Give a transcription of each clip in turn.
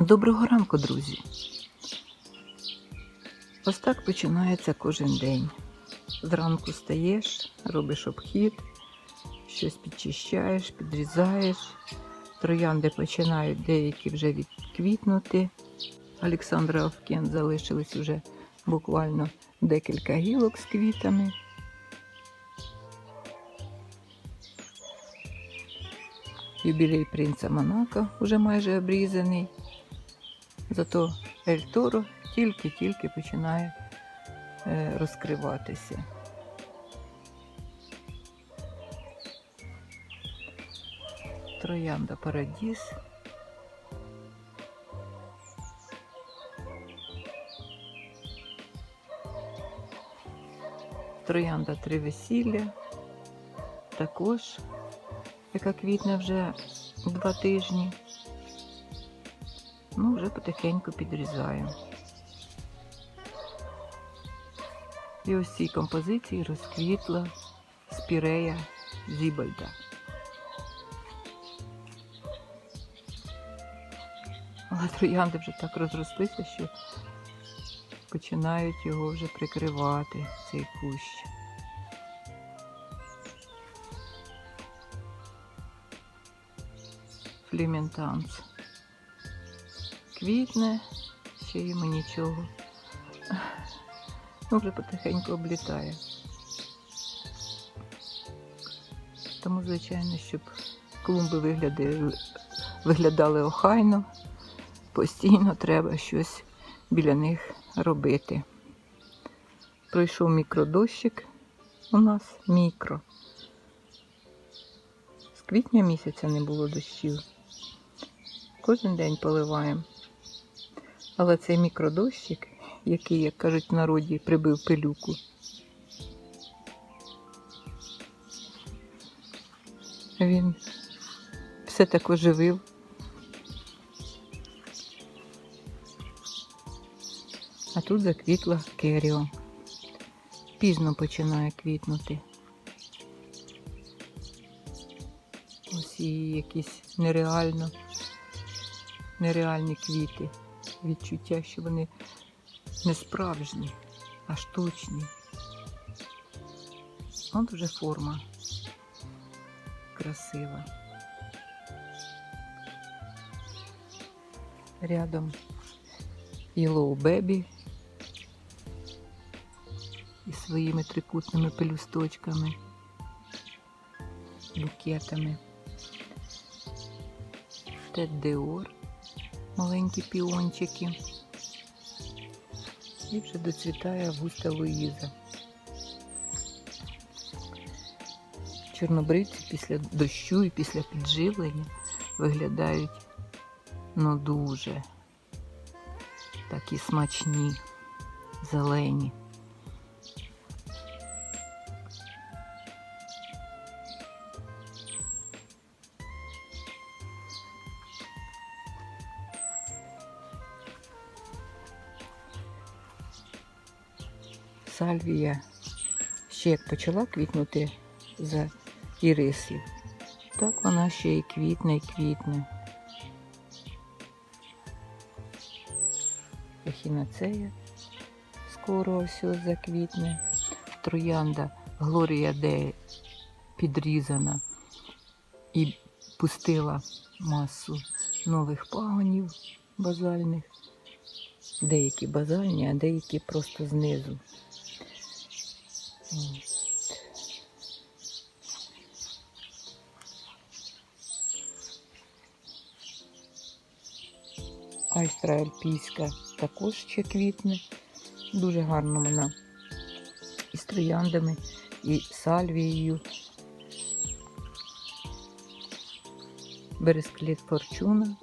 Доброго ранку, друзі. Ось так починається кожен день. Зранку стаєш, робиш обхід, щось підчищаєш, підрізаєш. Троянди починають деякі вже відквітнути. Олександра Овкен залишились вже буквально декілька гілок з квітами. Юбілей принца Монако вже майже обрізаний. Зато Ель Торо тільки-тільки починає е, розкриватися. Троянда Парадіс. Троянда Три весілля. Також, яка квітне вже два тижні. Ну, вже потихеньку підрізаю. І ось цій композиції розквітла спірея Зібальда. Але троянди вже так розрослися, що починають його вже прикривати, цей кущ. Фліментанс квітне, ще йому нічого. Вже потихеньку облітає. Тому, звичайно, щоб клумби виглядали охайно, постійно треба щось біля них робити. Пройшов мікродощик у нас мікро. З квітня місяця не було дощів. Кожен день поливаємо. Але цей мікродощик, який, як кажуть в народі, прибив пилюку. Він все так оживив. А тут заквітла керіо. Пізно починає квітнути. Ось і якісь нереально, нереальні квіти відчуття, що вони не справжні, а штучні. От вже форма красива. Рядом Yellow Baby із своїми трикутними пелюсточками, букетами. Тед Деор маленькі піончики. І вже доцвітає густа Луїза. Чорнобривці після дощу і після підживлення виглядають ну дуже такі смачні, зелені. Сальвія ще як почала квітнути за ірисів, так вона ще і квітне, і квітне. Ехінацея скоро ось заквітне. Троянда Глорія Де підрізана і пустила масу нових пагонів базальних. Деякі базальні, а деякі просто знизу. Айстра альпійська також ще квітне. Дуже гарно вона і з трояндами, і сальвією. Берескліт форчуна.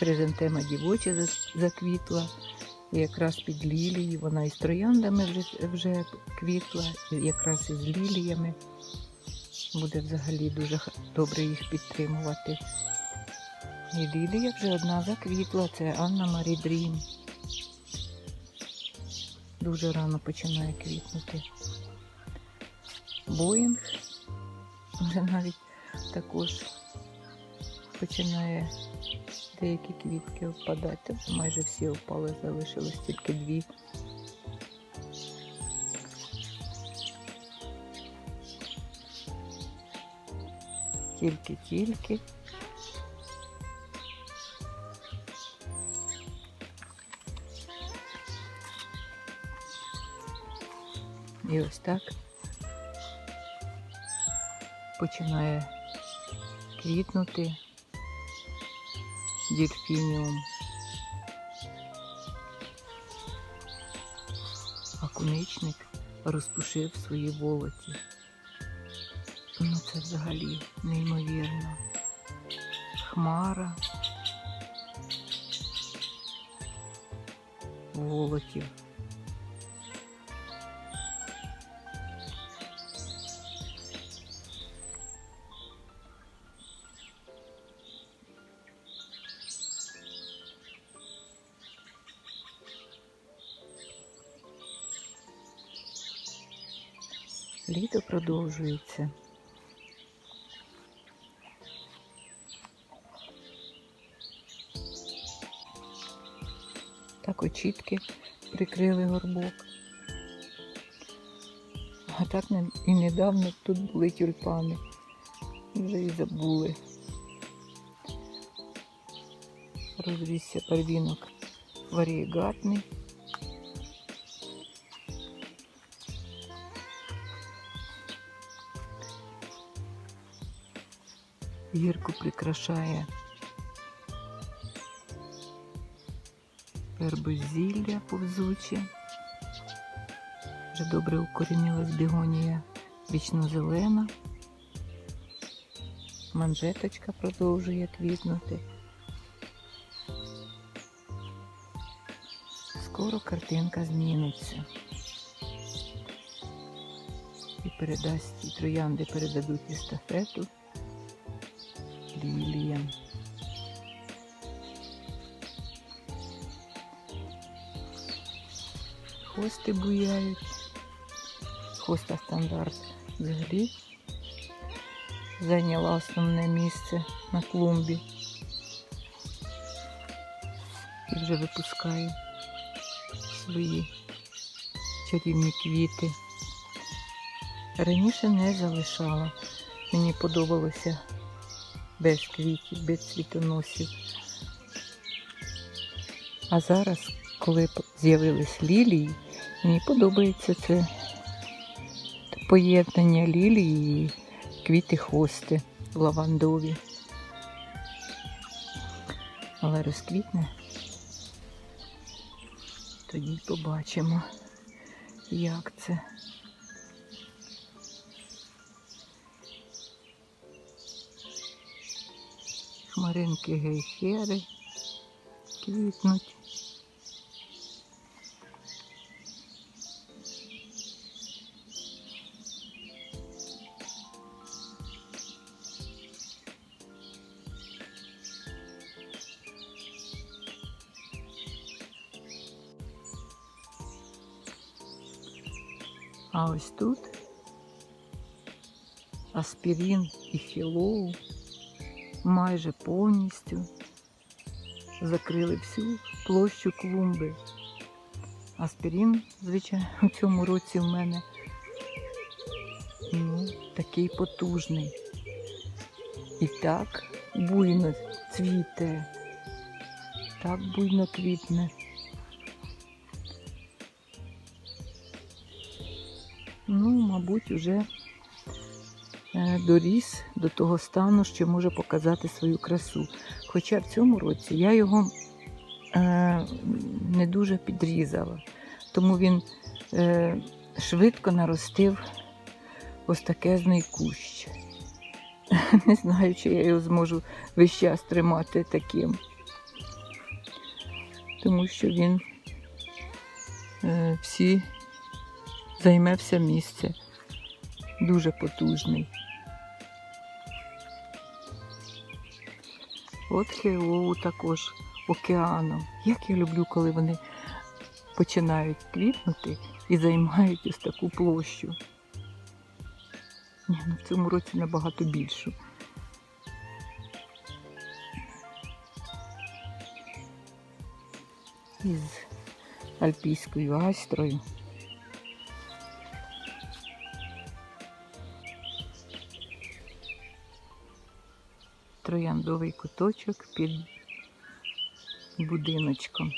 Хризантема дівоча заквітла. І якраз під лілії, вона і з трояндами вже, вже квітла, і якраз із ліліями. Буде взагалі дуже добре їх підтримувати. І лілія вже одна заквітла, це Анна Марі Дрім. Дуже рано починає квітнути. Боїнг вже навіть також починає деякі квітки впадати. Майже всі впали, залишилось тільки дві. Тільки-тільки. І ось так починає квітнути дельфініум. А куничник розпушив свої волоті. Ну це взагалі неймовірно. Хмара волотів. Літо продовжується. Так очітки прикрили горбок. А так і недавно тут були тюльпани. Вже і забули. Розрісся первінок варієгатний. Гірку прикрашає пербозілля повзуче. Вже добре укорінилась бігонія вічно-зелена. Манжеточка продовжує квітнути. Скоро картинка зміниться. І передасть, і троянди передадуть естафету ліліям. Хости буяють. Хоста стандарт взагалі зайняла основне місце на клумбі. І вже випускає свої чарівні квіти. Раніше не залишала. Мені подобалося без квітів, без цвітоносів. А зараз, коли з'явились лілії, мені подобається це поєднання лілії і квіти хости лавандові. Але розквітне. Тоді побачимо, як це. Хмаринки гейхери квітнуть. А ось тут аспірін і філоу майже повністю закрили всю площу клумби. Аспірін, звичайно, у цьому році в мене ну, такий потужний. І так буйно цвіте, так буйно квітне. Ну, мабуть, уже доріс до того стану, що може показати свою красу. Хоча в цьому році я його е, не дуже підрізала, тому він е, швидко наростив ось такезний кущ. Не знаю, чи я його зможу весь час тримати таким, тому що він е, всі займе все місце. Дуже потужний. От хеоу також океаном. Як я люблю, коли вони починають квітнути і займають ось таку площу. Ні, ну В цьому році набагато більшу. Із альпійською астрою. трояндовий куточок під будиночком.